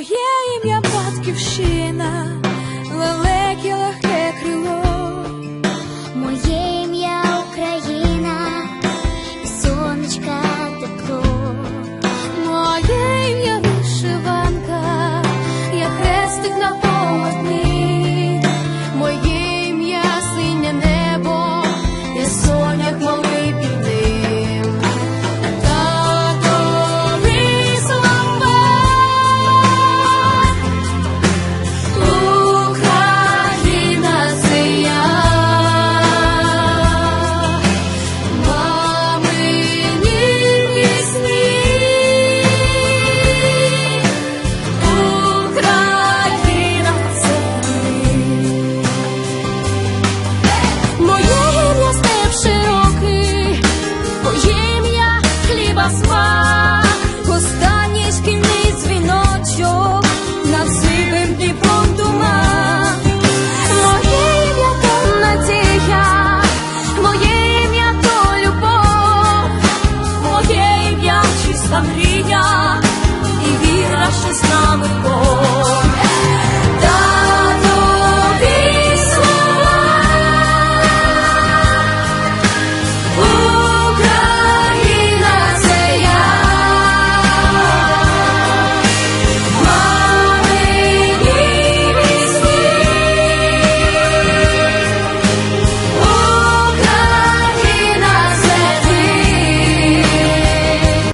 Моє ім'я батьківщина, велике легке крило, моє ім'я Україна, і сонечка тепло, моє ім'я вишиванка, я хрестик на полотні. і віра, що з нами Бог.